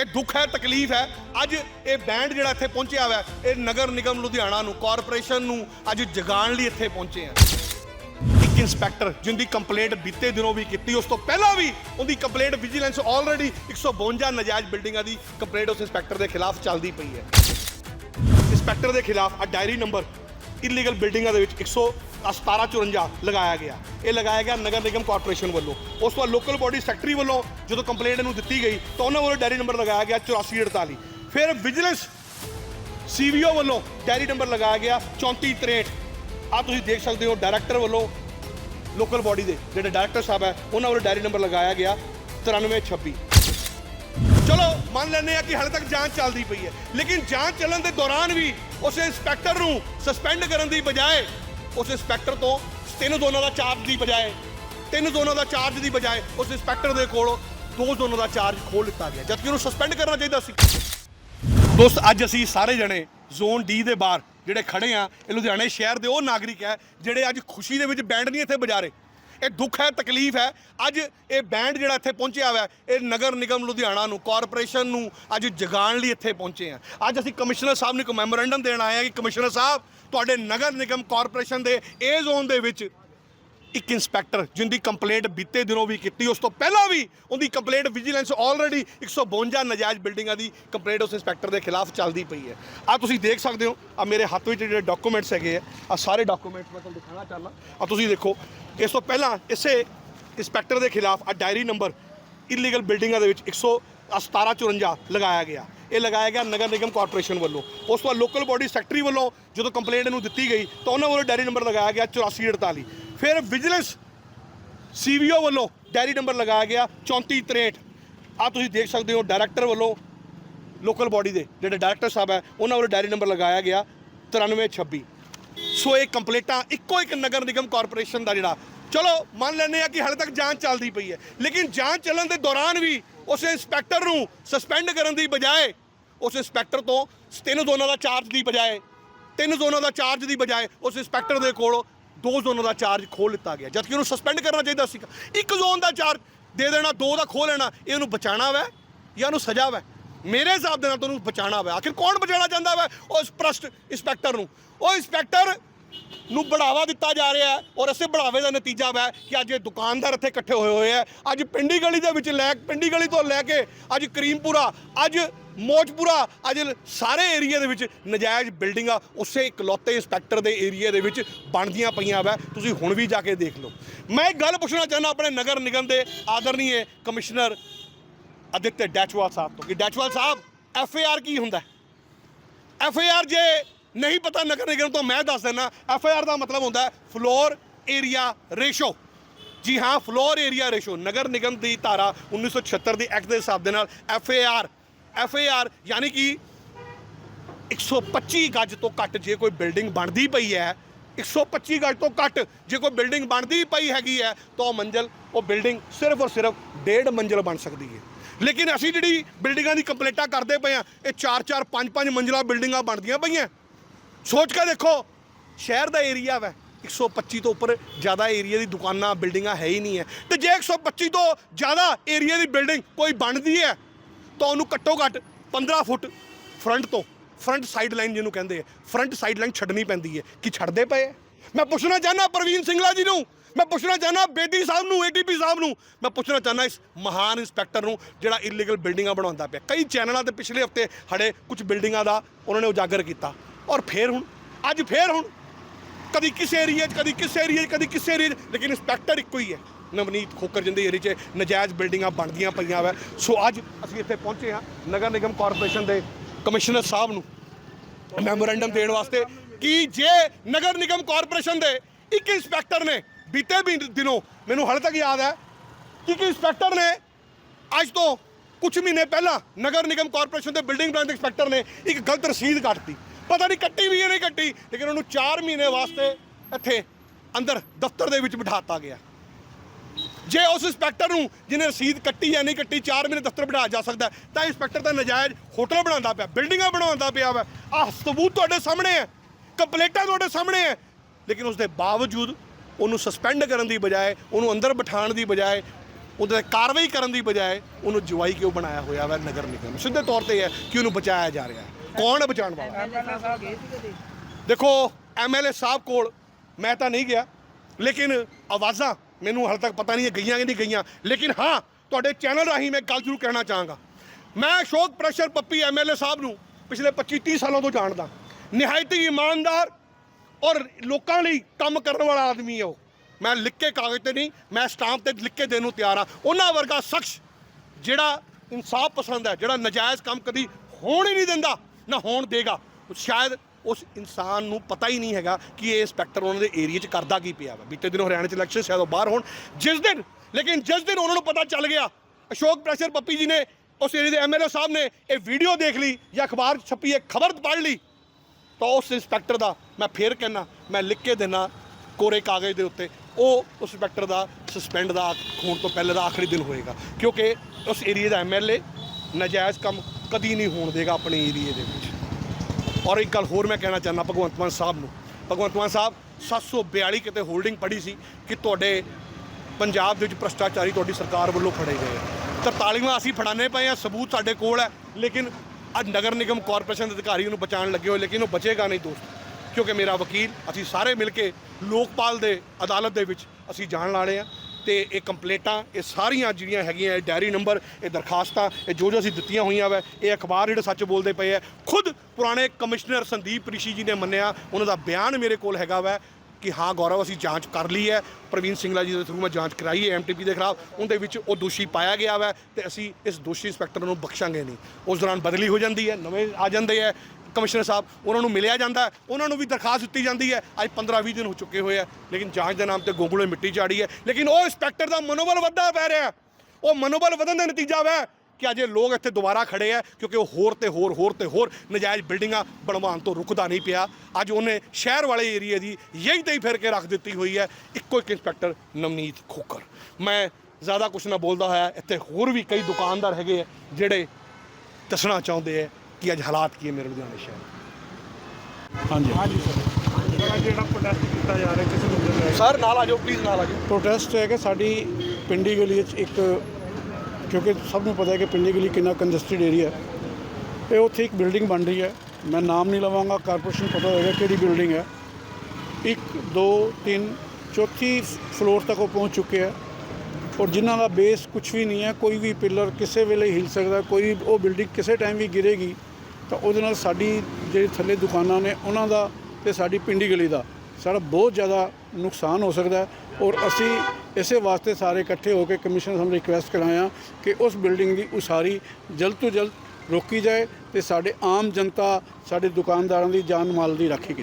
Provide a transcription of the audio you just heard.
ਇਹ ਦੁੱਖ ਹੈ, ਤਕਲੀਫ ਹੈ। ਅੱਜ ਇਹ ਬੈਂਡ ਜਿਹੜਾ ਇੱਥੇ ਪਹੁੰਚਿਆ ਹੋਇਆ, ਇਹ ਨਗਰ ਨਿਗਮ ਲੁਧਿਆਣਾ ਨੂੰ ਕਾਰਪੋਰੇਸ਼ਨ ਨੂੰ ਅੱਜ ਜਗਾਉਣ ਲਈ ਇੱਥੇ ਪਹੁੰਚੇ ਆ। ਇੱਕ ਇੰਸਪੈਕਟਰ ਜਿੰਦੀ ਕੰਪਲੇਂਟ ਬੀਤੇ ਦਿਨੋਂ ਵੀ ਕੀਤੀ, ਉਸ ਤੋਂ ਪਹਿਲਾਂ ਵੀ ਉਹਦੀ ਕੰਪਲੇਂਟ ਵਿਜੀਲੈਂਸ ਆਲਰੇਡੀ 152 ਨਜਾਇਜ਼ ਬਿਲਡਿੰਗਾਂ ਦੀ ਕੰਪਲੇਂਟ ਉਸ ਇੰਸਪੈਕਟਰ ਦੇ ਖਿਲਾਫ ਚੱਲਦੀ ਪਈ ਹੈ। ਇੰਸਪੈਕਟਰ ਦੇ ਖਿਲਾਫ ਆ ਡਾਇਰੀ ਨੰਬਰ ਇਲੀਗਲ ਬਿਲਡਿੰਗਾਂ ਦੇ ਵਿੱਚ 11754 ਲਗਾਇਆ ਗਿਆ। ਇਹ ਲਗਾਇਆ ਗਿਆ ਨਗਰ ਨਿਗਮ ਕਾਰਪੋਰੇਸ਼ਨ ਵੱਲੋਂ। ਉਸ ਤੋਂ ਬਾਅਦ ਲੋਕਲ ਬਾਡੀ ਸੈਕਟਰੀ ਵੱਲੋਂ ਜਦੋਂ ਕੰਪਲੇਂਟ ਇਹਨੂੰ ਦਿੱਤੀ ਗਈ, ਤਾਂ ਉਹਨਾਂ ਵੱਲੋਂ ਡਾਇਰੀ ਨੰਬਰ ਲਗਾਇਆ ਗਿਆ 8448 ਫਿਰ ਵਿਜੀਲੈਂਸ ਸੀਵੀਓ ਵੱਲੋਂ ਡਾਇਰੀ ਨੰਬਰ ਲਗਾਇਆ ਗਿਆ 3463 ਆ ਤੁਸੀਂ ਦੇਖ ਸਕਦੇ ਹੋ ਡਾਇਰੈਕਟਰ ਵੱਲੋਂ ਲੋਕਲ ਬਾਡੀ ਦੇ, ਜਿਹੜੇ ਡਾਇਰੈਕਟਰ ਸਾਹਿਬ ਹੈ, ਉਹਨਾਂ ਵੱਲੋਂ ਡਾਇਰੀ ਨੰਬਰ ਲਗਾਇਆ ਗਿਆ 9326 ਚਲੋ, ਮੰਨ ਲੈਂਦੇ ਆ ਕਿ ਹਾਲੇ ਤੱਕ ਜਾਂਚ ਚੱਲਦੀ ਪਈ ਹੈ। ਲੇਕਿਨ ਜਾਂਚ ਚੱਲਣ ਦੇ ਦੌਰਾਨ ਵੀ ਉਸ ਇੰਸਪੈਕਟਰ ਨੂੰ ਸਸਪੈਂਡ ਕਰਨ ਦੀ ਬਜਾਏ, ਉਸ ਇੰਸਪੈਕਟਰ ਤੋਂ ਤਿੰਨ ਦੋਨਾਂ ਦਾ ਚਾਰਜ ਦੀ ਬਜਾਏ, ਤਿੰਨ ਦੋਨਾਂ ਦਾ ਚਾਰਜ ਦੀ ਬਜਾਏ ਉਸ ਇੰਸਪੈਕਟਰ ਦੇ ਕੋਲ ਦੋ ਦੋਨਾਂ ਦਾ ਚਾਰਜ ਖੋਲ ਦਿੱਤਾ ਗਿਆ, ਜਦਕਿ ਉਹਨੂੰ ਸਸਪੈਂਡ ਕਰਨਾ ਚਾਹੀਦਾ ਸੀ। ਦੋਸਤ, ਅੱਜ ਅਸੀਂ ਸਾਰੇ ਜਣੇ ਜ਼ੋਨ ਡੀ ਦੇ ਬਾਹਰ ਜਿਹੜੇ ਖੜੇ ਆ ਇਹ ਲੁਧਿਆਣੇ ਸ਼ਹਿਰ ਦੇ ਉਹ ਨਾਗਰਿਕ ਹੈ ਜਿਹੜੇ ਅੱਜ ਖੁਸ਼ੀ ਦੇ ਵਿੱਚ ਬੈਂਡ ਨਹੀਂ ਇੱਥੇ ਵਜਾ ਰਹੇ। ਇਹ ਦੁੱਖ ਹੈ, ਤਕਲੀਫ ਹੈ। ਅੱਜ ਇਹ ਬੈਂਡ ਜਿਹੜਾ ਇੱਥੇ ਪਹੁੰਚਿਆ ਹੋਇਆ ਇਹ ਨਗਰ ਨਿਗਮ ਲੁਧਿਆਣਾ ਨੂੰ ਕਾਰਪੋਰੇਸ਼ਨ ਨੂੰ ਅੱਜ ਜਗਾਉਣ ਲਈ ਇੱਥੇ ਪਹੁੰਚੇ ਆ। ਅੱਜ ਅਸੀਂ ਕਮਿਸ਼ਨਰ ਸਾਹਿਬ ਨੂੰ ਇੱਕ ਮੈਮੋਰੈਂਡਮ ਦੇਣ ਆਏ ਆ ਕਿ ਕਮਿਸ਼ਨਰ ਸਾਹਿਬ, ਤੁਹਾਡੇ ਨਗਰ ਨਿਗਮ ਕਾਰਪੋਰੇਸ਼ਨ ਦੇ ਇਹ ਜ਼ੋਨ ਦੇ ਵਿੱਚ ਇੱਕ ਇੰਸਪੈਕਟਰ ਜਿੰਦੀ ਕੰਪਲੇਂਟ ਬੀਤੇ ਦਿਨੋਂ ਵੀ ਕੀਤੀ। ਉਸ ਤੋਂ ਪਹਿਲਾਂ ਵੀ ਉਹਦੀ ਕੰਪਲੇਂਟ ਵਿਜੀਲੈਂਸ ਆਲਰੇਡੀ 152 ਨਜਾਇਜ਼ ਬਿਲਡਿੰਗਾਂ ਦੀ ਕੰਪਲੇਂਟ ਉਸ ਇੰਸਪੈਕਟਰ ਦੇ ਖਿਲਾਫ ਚੱਲਦੀ ਪਈ ਹੈ। ਆ ਤੁਸੀਂ ਦੇਖ ਸਕਦੇ ਹੋ ਆ ਮੇਰੇ ਹੱਥ ਵਿੱਚ ਜਿਹੜੇ ਡਾਕੂਮੈਂਟਸ ਹੈਗੇ ਆ ਆ ਸਾਰੇ ਡਾਕੂਮੈਂਟਸ ਮੈਂ ਤੁਹਾਨੂੰ ਦਿਖਾਣਾ ਚਾਹੁੰਦਾ। ਆ ਤੁਸੀਂ ਦੇਖੋ, ਇਸ ਤੋਂ ਪਹਿਲਾਂ ਇਸੇ ਇੰਸਪੈਕਟਰ ਦੇ ਖਿਲਾਫ ਆ ਡਾਇਰੀ ਨੰਬਰ ਇਲੀਗਲ ਬਿਲਡਿੰਗਾਂ ਦੇ ਵਿੱਚ 11754 ਲਗਾਇਆ ਗਿਆ। ਇਹ ਲਗਾਇਆ ਗਿਆ ਨਗਰ ਨਿਗਮ ਕਾਰਪੋਰੇਸ਼ਨ ਵੱਲੋਂ। ਉਸ ਤੋਂ ਬਾਅਦ ਲੋਕਲ ਬਾਡੀ ਸੈਕਟਰੀ ਵੱਲੋਂ ਜਦੋਂ ਕੰਪਲੇਂਟ ਇਹਨੂੰ ਦਿੱਤੀ ਗਈ, ਤਾਂ ਉਹਨਾਂ ਵੱਲੋਂ ਡਾਇਰੀ ਨੰਬਰ ਲਗਾਇਆ ਗਿਆ 8448 ਫਿਰ ਵਿਜੀਲੈਂਸ ਸੀਵੀਓ ਵੱਲੋਂ ਡਾਇਰੀ ਨੰਬਰ ਲਗਾਇਆ ਗਿਆ 3463 ਆ ਤੁਸੀਂ ਦੇਖ ਸਕਦੇ ਹੋ ਡਾਇਰੈਕਟਰ ਵੱਲੋਂ ਲੋਕਲ ਬਾਡੀ ਦੇ, ਜਿਹੜੇ ਡਾਇਰੈਕਟਰ ਸਾਹਿਬ ਹੈ, ਉਹਨਾਂ ਵੱਲੋਂ ਡਾਇਰੀ ਨੰਬਰ ਲਗਾਇਆ ਗਿਆ 9326 ਸੋ ਇਹ ਕੰਪਲੇਂਟਾਂ, ਇੱਕੋ ਇੱਕ ਨਗਰ ਨਿਗਮ ਕਾਰਪੋਰੇਸ਼ਨ ਦਾ ਜਿਹੜਾ, ਚਲੋ ਮੰਨ ਲੈਂਦੇ ਆ ਕਿ ਹਾਲੇ ਤੱਕ ਜਾਂਚ ਚੱਲਦੀ ਪਈ ਹੈ, ਲੇਕਿਨ ਜਾਂਚ ਚੱਲਣ ਦੇ ਦੌਰਾਨ ਵੀ ਉਸ ਇੰਸਪੈਕਟਰ ਨੂੰ ਸਸਪੈਂਡ ਕਰਨ ਦੀ ਬਜਾਏ, ਉਸ ਇੰਸਪੈਕਟਰ ਤੋਂ ਤਿੰਨ ਦੋਨਾਂ ਦਾ ਚਾਰਜ ਦੀ ਬਜਾਏ, ਤਿੰਨ ਜ਼ੋਨਾਂ ਦਾ ਚਾਰਜ ਦੀ ਬਜਾਏ ਉਸ ਇੰਸਪੈਕਟਰ ਦੇ ਕੋਲ ਦੋ ਜ਼ੋਨਾਂ ਦਾ ਚਾਰਜ ਖੋਲ ਲਿੱਤਾ ਗਿਆ, ਜਦਕਿ ਉਹਨੂੰ ਸਸਪੈਂਡ ਕਰਨਾ ਚਾਹੀਦਾ ਸੀ ਇੱਕ ਜ਼ੋਨ ਦਾ ਚਾਰਜ ਦੇ ਦੇਣਾ, ਦੋ ਦਾ ਖੋਹ ਲੈਣਾ, ਇਹ ਉਹਨੂੰ ਬਚਾਣਾ ਵੈ ਜਾਂ ਉਹਨੂੰ ਸਜ਼ਾ ਵੈ? ਮੇਰੇ ਹਿਸਾਬ ਦੇ ਨਾਲ ਤਾਂ ਉਹਨੂੰ ਬਚਾਣਾ ਵੈ। ਆਖਿਰ ਕੌਣ ਬਚਾਉਣਾ ਚਾਹੁੰਦਾ ਵੈ? ਉਸ ਪ੍ਰਸ਼ਟ ਇੰਸਪੈਕਟਰ ਨੂੰ। ਉਹ ਇੰਸਪੈਕਟਰ ਨੂੰ ਬੜਾਵਾ ਦਿੱਤਾ ਜਾ ਰਿਹਾ ਹੈ ਔਰ ਇਸੇ ਬੜਾਵੇ ਦਾ ਨਤੀਜਾ ਵੈ ਕਿ ਅੱਜ ਇਹ ਦੁਕਾਨਦਾਰ ਇੱਥੇ ਇਕੱਠੇ ਹੋਏ ਹੋਏ ਆ ਅੱਜ ਪਿੰਡੀ ਗਲੀ ਦੇ ਵਿੱਚ ਲੈ ਪਿੰਡੀ ਗਲੀ ਤੋਂ ਲੈ ਕੇ ਅੱਜ ਕਰੀਮਪੁਰਾ, ਅੱਜ ਮੋਜਪੁਰਾ, ਅੱਜ ਸਾਰੇ ਏਰੀਆ ਦੇ ਵਿੱਚ ਨਜਾਇਜ਼ ਬਿਲਡਿੰਗਾਂ ਉਸੇ ਇਕਲੌਤੇ ਇੰਸਪੈਕਟਰ ਦੇ ਏਰੀਆ ਦੇ ਵਿੱਚ ਬਣਦੀਆਂ ਪਈਆਂ ਵੈ। ਤੁਸੀਂ ਹੁਣ ਵੀ ਜਾ ਕੇ ਦੇਖ ਲਓ। ਮੈਂ ਇੱਕ ਗੱਲ ਪੁੱਛਣਾ ਚਾਹੁੰਦਾ ਆਪਣੇ ਨਗਰ ਨਿਗਮ ਦੇ ਆਦਰਨੀਏ ਕਮਿਸ਼ਨਰ ਅਦਿੱਤਯ ਡੈਚਵਾਲ ਸਾਹਿਬ ਤੋਂ ਕਿ ਡੈਚਵਾਲ ਸਾਹਿਬ ਐਫ ਏ ਆਰ ਕੀ ਹੁੰਦਾ ਐਫ ਏ ਆਰ ਜੇ ਨਹੀਂ ਪਤਾ ਨਗਰ ਨਿਗਮ ਤੋਂ ਮੈਂ ਦੱਸ ਦਿੰਦਾ ਐਫ ਆਈ ਆਰ ਦਾ ਮਤਲਬ ਹੁੰਦਾ ਹੈ ਫਲੋਰ ਏਰੀਆ ਰੇਸ਼ੋ ਜੀ ਹਾਂ floor area ratio Nagar Nigam ਦੀ ਧਾਰਾ 1976 ਦੀ ਐਕਟ ਦੇ ਹਿਸਾਬ ਦੇ ਨਾਲ F I R F I R ਯਾਨੀ ਕਿ 125 ਗੱਜ ਤੋਂ ਘੱਟ ਜੇ ਕੋਈ ਬਿਲਡਿੰਗ ਬਣਦੀ ਪਈ ਹੈ 125 ਗੱਜ ਤੋਂ ਘੱਟ ਜੇ ਕੋਈ ਬਿਲਡਿੰਗ ਬਣਦੀ ਪਈ ਹੈਗੀ ਹੈ, ਤਾਂ ਉਹ ਮੰਜ਼ਲ, ਉਹ ਬਿਲਡਿੰਗ ਸਿਰਫ ਔਰ ਸਿਰਫ ਡੇਢ ਮੰਜ਼ਲ ਬਣ ਸਕਦੀ ਹੈ। ਲੇਕਿਨ ਅਸੀਂ ਜਿਹੜੀ ਬਿਲਡਿੰਗਾਂ ਦੀ ਕੰਪਲੀਟਾਂ ਕਰਦੇ ਪਏ ਆ ਇਹ 4-4 5-5 ਮੰਜ਼ਲਾ ਬਿਲਡਿੰਗਾਂ ਬਣਦੀਆਂ ਪਈਆਂ। ਸੋਚ ਕੇ ਦੇਖੋ, ਸ਼ਹਿਰ ਦਾ ਏਰੀਆ ਵੈ 125 ਤੋਂ ਉੱਪਰ ਜ਼ਿਆਦਾ ਏਰੀਆ ਦੀ ਦੁਕਾਨਾਂ, ਬਿਲਡਿੰਗਾਂ ਹੈ ਹੀ ਨਹੀਂ ਹੈ। ਤੇ ਜੇ 125 ਤੋਂ ਜ਼ਿਆਦਾ ਏਰੀਆ ਦੀ ਬਿਲਡਿੰਗ ਕੋਈ ਬਣਦੀ ਹੈ, ਤਾਂ ਉਹਨੂੰ ਘੱਟੋ ਘੱਟ 15 ਫੁੱਟ ਫਰੰਟ ਤੋਂ ਫਰੰਟ ਸਾਈਡ ਲਾਈਨ ਜਿਹਨੂੰ ਕਹਿੰਦੇ ਆ ਫਰੰਟ ਸਾਈਡ ਲਾਈਨ ਛੱਡਣੀ ਪੈਂਦੀ ਹੈ। ਕਿ ਛੱਡਦੇ ਪਏ ਮੈਂ ਪੁੱਛਣਾ ਚਾਹੁੰਦਾ ਪ੍ਰਵੀਨ ਸਿੰਘਲਾ ਜੀ ਨੂੰ, ਮੈਂ ਪੁੱਛਣਾ ਚਾਹੁੰਦਾ ਬੇਦੀ ਸਾਹਿਬ ਨੂੰ ਏਟੀਪੀ ਸਾਹਿਬ ਨੂੰ, ਮੈਂ ਪੁੱਛਣਾ ਚਾਹੁੰਦਾ ਇਸ ਮਹਾਨ ਇੰਸਪੈਕਟਰ ਨੂੰ ਜਿਹੜਾ ਇਲੀਗਲ ਬਿਲਡਿੰਗਾਂ ਬਣਾਉਂਦਾ ਪਿਆ। ਕਈ ਚੈਨਲਾਂ ਤੇ ਪਿਛਲੇ ਹਫ਼ਤੇ ਹੜੇ ਕੁਝ ਬਿਲਡਿੰਗਾਂ ਦਾ ਉਹਨਾਂ ਨੇ ਉਜਾਗਰ ਕੀਤਾ। ਔਰ ਫੇਰ ਹੁਣ, ਅੱਜ ਫੇਰ ਹੁਣ, ਕਦੀ ਕਿਸ ਏਰੀਏ 'ਚ, ਕਦੀ ਕਿਸ ਏਰੀਏ 'ਚ, ਕਦੀ ਕਿਸ ਏਰੀਏ 'ਚ, ਲੇਕਿਨ ਇੰਸਪੈਕਟਰ ਇੱਕੋ ਹੀ ਹੈ। ਨਵਨੀਤ ਖੋਕਰ ਜਿੰਦੇ ਏਰੀਏ 'ਚ ਨਜਾਇਜ਼ ਬਿਲਡਿੰਗਾਂ ਬਣਦੀਆਂ ਪਈਆਂ ਵਾ। ਸੋ ਅੱਜ ਅਸੀਂ ਇੱਥੇ ਪਹੁੰਚੇ ਹਾਂ ਨਗਰ ਨਿਗਮ ਕਾਰਪੋਰੇਸ਼ਨ ਦੇ ਕਮਿਸ਼ਨਰ ਸਾਹਿਬ ਨੂੰ ਮੈਮੋਰੈਂਡਮ ਦੇਣ ਵਾਸਤੇ ਕਿ ਜੇ ਨਗਰ ਨਿਗਮ ਕਾਰਪੋਰੇਸ਼ਨ ਦੇ ਇੱਕ ਇੰਸਪੈਕਟਰ ਨੇ ਬੀਤੇ ਵੀ ਦਿਨੋਂ, ਮੈਨੂੰ ਹਾਲੇ ਤੱਕ ਯਾਦ ਹੈ, ਕਿ ਇੱਕ ਇੰਸਪੈਕਟਰ ਨੇ ਅੱਜ ਤੋਂ ਕੁਝ ਮਹੀਨੇ ਪਹਿਲਾਂ ਨਗਰ ਨਿਗਮ ਕਾਰਪੋਰੇਸ਼ਨ ਦੇ ਬਿਲਡਿੰਗ ਬ੍ਰਾਂਚ ਇੰਸਪੈਕਟਰ ਨੇ ਇੱਕ ਗਲਤ ਰਸੀਦ ਕੱਟਤੀ ਪਤਾ ਨਹੀਂ ਕੱਟੀ ਵੀ ਹੈ ਨਹੀਂ ਕੱਟੀ, ਲੇਕਿਨ ਉਹਨੂੰ 4 ਮਹੀਨੇ ਵਾਸਤੇ ਇੱਥੇ ਅੰਦਰ ਦਫ਼ਤਰ ਦੇ ਵਿੱਚ ਬਿਠਾਤਾ ਗਿਆ। ਜੇ ਉਸ ਇੰਸਪੈਕਟਰ ਨੂੰ ਜਿਹਨੇ ਰਸੀਦ ਕੱਟੀ ਜਾਂ ਨਹੀਂ ਕੱਟੀ 4 ਮਹੀਨੇ ਦਫ਼ਤਰ ਬਿਠਾਇਆ ਜਾ ਸਕਦਾ ਤਾਂ ਇੰਸਪੈਕਟਰ ਤਾਂ ਨਜਾਇਜ਼ ਹੋਟਲ ਬਣਾਉਂਦਾ ਪਿਆ, ਬਿਲਡਿੰਗਾਂ ਬਣਾਉਂਦਾ ਪਿਆ ਵਾ। ਆਹ ਸਬੂਤ ਤੁਹਾਡੇ ਸਾਹਮਣੇ ਹੈ, ਕੰਪਲੇਟਾਂ ਤੁਹਾਡੇ ਸਾਹਮਣੇ ਹੈ। ਲੇਕਿਨ ਉਸ ਦੇ ਬਾਵਜੂਦ ਉਹਨੂੰ ਸਸਪੈਂਡ ਕਰਨ ਦੀ ਬਜਾਏ, ਉਹਨੂੰ ਅੰਦਰ ਬਿਠਾਉਣ ਦੀ ਬਜਾਏ ਉਹਦੇ ਕਾਰਵਾਈ ਕਰਨ ਦੀ ਬਜਾਏ ਉਹਨੂੰ ਜਵਾਈ ਕਿਉਂ ਬਣਾਇਆ ਹੋਇਆ ਵਾ ਨਗਰ ਨਿਗਮ? ਸਿੱਧੇ ਤੌਰ ਤੇ ਹੈ ਕਿ ਉਹਨੂੰ ਬਚਾਇਆ ਜਾ ਰਿਹਾ ਹੈ। ਕੌਣ ਹੈ ਬਚਾਉਣ ਵਾਲਾ? ਦੇਖੋ ਐਮਐਲਏ ਸਾਹਿਬ ਕੋਲ ਮੈਂ ਤਾਂ ਨਹੀਂ ਗਿਆ, ਲੇਕਿਨ ਆਵਾਜ਼ਾਂ ਮੈਨੂੰ ਹਾਲੇ ਤੱਕ ਪਤਾ ਨਹੀਂ ਹੈ ਗਈਆਂ ਕਿ ਨਹੀਂ ਗਈਆਂ। ਲੇਕਿਨ ਹਾਂ, ਤੁਹਾਡੇ ਚੈਨਲ ਰਾਹੀਂ ਮੈਂ ਇੱਕ ਗੱਲ ਜ਼ਰੂਰ ਕਹਿਣਾ ਚਾਹਾਂਗਾ। ਮੈਂ ਅਸ਼ੋਕ ਪ੍ਰੈਸ਼ਰ ਪੱਪੀ ਐਮਐਲਏ ਸਾਹਿਬ ਨੂੰ ਪਿਛਲੇ 25 30 ਸਾਲਾਂ ਤੋਂ ਜਾਣਦਾ। ਨਿਹਾਇਤ ਇਮਾਨਦਾਰ ਔਰ ਲੋਕਾਂ ਲਈ ਕੰਮ ਕਰਨ ਵਾਲਾ ਆਦਮੀ ਹੈ ਉਹ। ਮੈਂ ਲਿਖ ਕੇ ਕਾਗਜ਼ ਤੇ ਨਹੀਂ, ਮੈਂ ਸਟਾਂਪ ਤੇ ਲਿਖ ਕੇ ਦੇਣ ਨੂੰ ਤਿਆਰ ਆ। ਉਹਨਾਂ ਵਰਗਾ ਸ਼ਖਸ ਜਿਹੜਾ ਇਨਸਾਫ ਪਸੰਦ ਹੈ, ਜਿਹੜਾ ਨਜਾਇਜ਼ ਕੰਮ ਕਦੀ ਹੋਣ ਹੀ ਨਹੀਂ ਦਿੰਦਾ, ਨਾ ਹੋਣ ਦੇਗਾ। ਸ਼ਾਇਦ ਉਸ ਇਨਸਾਨ ਨੂੰ ਪਤਾ ਹੀ ਨਹੀਂ ਹੈਗਾ ਕਿ ਇਹ ਇੰਸਪੈਕਟਰ ਉਹਨਾਂ ਦੇ ਏਰੀਆ 'ਚ ਕਰਦਾ ਕੀ ਪਿਆ ਵਾ। ਬੀਤੇ ਦਿਨ ਹਰਿਆਣਾ 'ਚ ਇਲੈਕਸ਼ਨ ਸ਼ਾਇਦ ਉਹ ਬਾਹਰ ਹੋਣ। ਜਿਸ ਦਿਨ, ਲੇਕਿਨ ਜਿਸ ਦਿਨ ਉਹਨਾਂ ਨੂੰ ਪਤਾ ਚੱਲ ਗਿਆ, ਅਸ਼ੋਕ ਪ੍ਰੈਸ਼ਰ ਪੱਪੀ ਜੀ ਨੇ, ਉਸ ਏਰੀਆ ਦੇ ਐਮਐਲਏ ਸਾਹਿਬ ਨੇ ਇਹ ਵੀਡੀਓ ਦੇਖ ਲਈ ਜਾਂ ਅਖਬਾਰ 'ਚ ਛਪੀ, ਇਹ ਖਬਰ ਪੜ੍ਹ ਲਈ, ਤਾਂ ਉਸ ਇੰਸਪੈਕਟਰ ਦਾ ਮੈਂ ਫੇਰ ਕਹਿਣਾ ਮੈਂ ਲਿਖ ਕੇ ਦੇਣਾ ਕੋਰੇ ਕਾਗਜ਼ ਦੇ ਉੱਤੇ। ਉਹ ਉਸ ਇੰਸਪੈਕਟਰ ਦਾ ਸਸਪੈਂਡ ਦਾ ਹੋਣ ਤੋਂ ਪਹਿਲੇ ਦਾ ਆਖਰੀ ਦਿਨ ਹੋਏਗਾ। ਕਿਉਂਕਿ ਉਸ ਏਰੀਆ ਦਾ ਐਮਐਲਏ ਨਜਾਇਜ਼ ਕੰਮ ਕਦੀ ਨਹੀਂ ਹੋਣ ਦੇਗਾ ਆਪਣੇ ਏਰੀਏ ਦੇ ਵਿੱਚ। ਔਰ ਇੱਕ ਗੱਲ ਹੋਰ ਮੈਂ ਕਹਿਣਾ ਚਾਹੁੰਦਾ ਭਗਵੰਤ ਮਾਨ ਸਾਹਿਬ ਨੂੰ। ਭਗਵੰਤ ਮਾਨ ਸਾਹਿਬ 742 ਕਿਤੇ ਹੋਲਡਿੰਗ ਪੜੀ ਸੀ ਕਿ ਤੁਹਾਡੇ ਪੰਜਾਬ ਦੇ ਵਿੱਚ ਭ੍ਰਸ਼ਟਾਚਾਰੀ ਤੁਹਾਡੀ ਸਰਕਾਰ ਵੱਲੋਂ ਫੜੇ ਗਏ ਆ। 43ਵਾਂ ਅਸੀਂ ਫੜਾਣੇ ਪਏ ਆ, ਸਬੂਤ ਸਾਡੇ ਕੋਲ ਹੈ, ਲੇਕਿਨ ਅੱਜ ਨਗਰ ਨਿਗਮ ਕਾਰਪੋਰੇਸ਼ਨ ਦੇ ਅਧਿਕਾਰੀ ਨੂੰ ਬਚਾਉਣ ਲੱਗੇ ਹੋਏ, ਲੇਕਿਨ ਉਹ ਬਚੇਗਾ ਨਹੀਂ ਦੋਸਤ। ਕਿਉਂਕਿ ਮੇਰਾ ਵਕੀਲ, ਅਸੀਂ ਸਾਰੇ ਮਿਲ ਕੇ ਲੋਕਪਾਲ ਦੇ ਅਦਾਲਤ ਦੇ ਵਿੱਚ ਅਸੀਂ ਜਾਣ ਵਾਲੇ ਆ ਤੇ ਇਹ ਕੰਪਲੇਂਟਾਂ, ਇਹ ਸਾਰੀਆਂ ਜਿਹੜੀਆਂ ਹੈਗੀਆਂ, ਇਹ ਡਾਇਰੀ ਨੰਬਰ, ਇਹ ਦਰਖਾਸਤਾਂ, ਇਹ ਜੋ ਜੋ ਅਸੀਂ ਦਿੱਤੀਆਂ ਹੋਈਆਂ ਵਾ, ਇਹ ਅਖਬਾਰ ਜਿਹੜੇ ਸੱਚ ਬੋਲਦੇ ਪਏ ਆ, ਖੁਦ ਪੁਰਾਣੇ ਕਮਿਸ਼ਨਰ ਸੰਦੀਪ ਰਿਸ਼ੀ ਜੀ ਨੇ ਮੰਨਿਆ, ਉਹਨਾਂ ਦਾ ਬਿਆਨ ਮੇਰੇ ਕੋਲ ਹੈਗਾ ਵਾ ਕਿ ਹਾਂ ਗੌਰਵ, ਅਸੀਂ ਜਾਂਚ ਕਰ ਲਈ ਹੈ, ਪ੍ਰਵੀਨ ਸਿੰਗਲਾ ਜੀ ਦੇ ਥਰੂ ਮੈਂ ਜਾਂਚ ਕਰਾਈ ਹੈ ਐਮਟੀਪੀ ਦੇ ਖਿਲਾਫ, ਉਹਦੇ ਵਿੱਚ ਉਹ ਦੋਸ਼ੀ ਪਾਇਆ ਗਿਆ ਵਾ ਤੇ ਅਸੀਂ ਇਸ ਦੋਸ਼ੀ ਇੰਸਪੈਕਟਰ ਨੂੰ ਬਖਸ਼ਾਂਗੇ ਨਹੀਂ। ਉਸ ਦੌਰਾਨ ਬਦਲੀ ਹੋ ਜਾਂਦੀ ਹੈ, ਨਵੇਂ ਆ ਜਾਂਦੇ ਹੈ ਕਮਿਸ਼ਨਰ ਸਾਹਿਬ, ਉਹਨਾਂ ਨੂੰ ਮਿਲਿਆ ਜਾਂਦਾ ਉਹਨਾਂ ਨੂੰ ਵੀ ਦਰਖਾਸਤ ਦਿੱਤੀ ਜਾਂਦੀ ਹੈ। ਅੱਜ 15-20 ਦਿਨ ਹੋ ਚੁੱਕੇ ਹੋਏ ਆ, ਲੇਕਿਨ ਜਾਂਚ ਦੇ ਨਾਮ ਤੇ ਗੋਗਲੋਂ ਮਿੱਟੀ ਚਾੜੀ ਹੈ। ਲੇਕਿਨ ਉਹ ਇੰਸਪੈਕਟਰ ਦਾ ਮਨੋਬਲ ਵੱਧਦਾ ਪੈ ਰਿਹਾ ਉਹ ਮਨੋਬਲ ਵਧਣ ਦਾ ਨਤੀਜਾ ਵਾ ਕਿ ਅਜੇ ਲੋਕ ਇੱਥੇ ਦੁਬਾਰਾ ਖੜੇ ਆ, ਕਿਉਂਕਿ ਉਹ ਹੋਰ ਤੇ ਹੋਰ ਹੋਰ ਤੇ ਹੋਰ ਨਜਾਇਜ਼ ਬਿਲਡਿੰਗਾਂ ਬਣਵਾਉਣ ਤੋਂ ਰੁਕਦਾ ਨਹੀਂ ਪਿਆ। ਅੱਜ ਉਹਨੇ ਸ਼ਹਿਰ ਵਾਲੇ ਏਰੀਏ ਦੀ ਯਹੀ ਤੇ ਹੀ ਫਿਰ ਕੇ ਰੱਖ ਦਿੱਤੀ ਹੋਈ ਹੈ। ਇੱਕੋ ਇੱਕ ਇੰਸਪੈਕਟਰ ਨਵਨੀਤ ਖੋਕਰ ਮੈਂ ਜ਼ਿਆਦਾ ਕੁਝ ਨਾ ਬੋਲਦਾ ਹੋਇਆ, ਇੱਥੇ ਹੋਰ ਵੀ ਕਈ ਦੁਕਾਨਦਾਰ ਹੈਗੇ ਆ, ਜਿਹੜੇ ਦੱਸਣਾ ਚਾਹੁੰਦੇ ਆ। ਕਿ ਅੱਜ ਹਾਲਾਤ ਕੀ ਹੈ ਮੇਰੇ ਲੁਧਿਆਣੇ ਸ਼ਹਿਰ? ਹਾਂਜੀ। ਹਾਂਜੀ ਸਰ। ਜਿਹੜਾ ਪ੍ਰੋਟੈਸਟ ਕੀਤਾ ਜਾ ਰਿਹਾ ਕਿਸੇ ਸਰ ਨਾਲ ਆ ਜਾਓ ਪਲੀਜ਼ ਨਾਲ ਆ ਜਾਓ। ਪ੍ਰੋਟੈਸਟ ਹੈ ਕਿ ਸਾਡੀ ਪਿੰਡੀ ਗਲੀ ਵਿੱਚ ਇੱਕ ਕਿਉਂਕਿ ਸਭ ਨੂੰ ਪਤਾ ਹੈ ਕਿ ਪਿੰਡੀ ਗਲੀ ਕਿੰਨਾ ਕੰਜਸਟਡ ਏਰੀਆ ਹੈ। ਇਹ ਉੱਥੇ ਇੱਕ ਬਿਲਡਿੰਗ ਬਣ ਰਹੀ ਹੈ। ਮੈਂ ਨਾਮ ਨਹੀਂ ਲਵਾਂਗਾ ਕਾਰਪੋਰੇਸ਼ਨ ਪਤਾ ਹੋਏਗਾ ਕਿਹੜੀ ਬਿਲਡਿੰਗ ਹੈ। ਇੱਕ ਦੋ ਤਿੰਨ ਚੌਥੀ ਫਲੋਰ ਤੱਕ ਉਹ ਪਹੁੰਚ ਚੁੱਕੇ ਹੈ। ਔਰ ਜਿਨ੍ਹਾਂ ਦਾ ਬੇਸ ਕੁਝ ਵੀ ਨਹੀਂ ਹੈ ਕੋਈ ਵੀ ਪਿਲਰ ਕਿਸੇ ਵੇਲੇ ਹਿਲ ਸਕਦਾ ਕੋਈ ਵੀ ਉਹ ਬਿਲਡਿੰਗ ਕਿਸੇ ਟਾਈਮ ਵੀ ਗਿਰੇਗੀ। ਤਾਂ ਉਹਦੇ ਨਾਲ ਸਾਡੀ ਜਿਹੜੀ ਥੱਲੇ ਦੁਕਾਨਾਂ ਨੇ ਉਹਨਾਂ ਦਾ ਤੇ ਸਾਡੀ ਪਿੰਡੀ ਗਲੀ ਦਾ ਸਾਡਾ ਬਹੁਤ ਜ਼ਿਆਦਾ ਨੁਕਸਾਨ ਹੋ ਸਕਦਾ ਔਰ ਅਸੀਂ ਇਸੇ ਵਾਸਤੇ ਸਾਰੇ ਇਕੱਠੇ ਹੋ ਕੇ ਕਮਿਸ਼ਨਰ ਨੂੰ ਰਿਕੁਐਸਟ ਕਰਾਇਆ ਕਿ ਉਸ ਬਿਲਡਿੰਗ ਦੀ ਉਸਾਰੀ ਜਲਦ ਤੋਂ ਜਲਦ ਰੋਕੀ ਜਾਏ ਤੇ ਸਾਡੇ ਆਮ ਜਨਤਾ, ਸਾਡੇ ਦੁਕਾਨਦਾਰਾਂ ਦੀ ਜਾਨ ਮਾਲ ਦੀ ਰਾਖੀ ਕੀਤੀ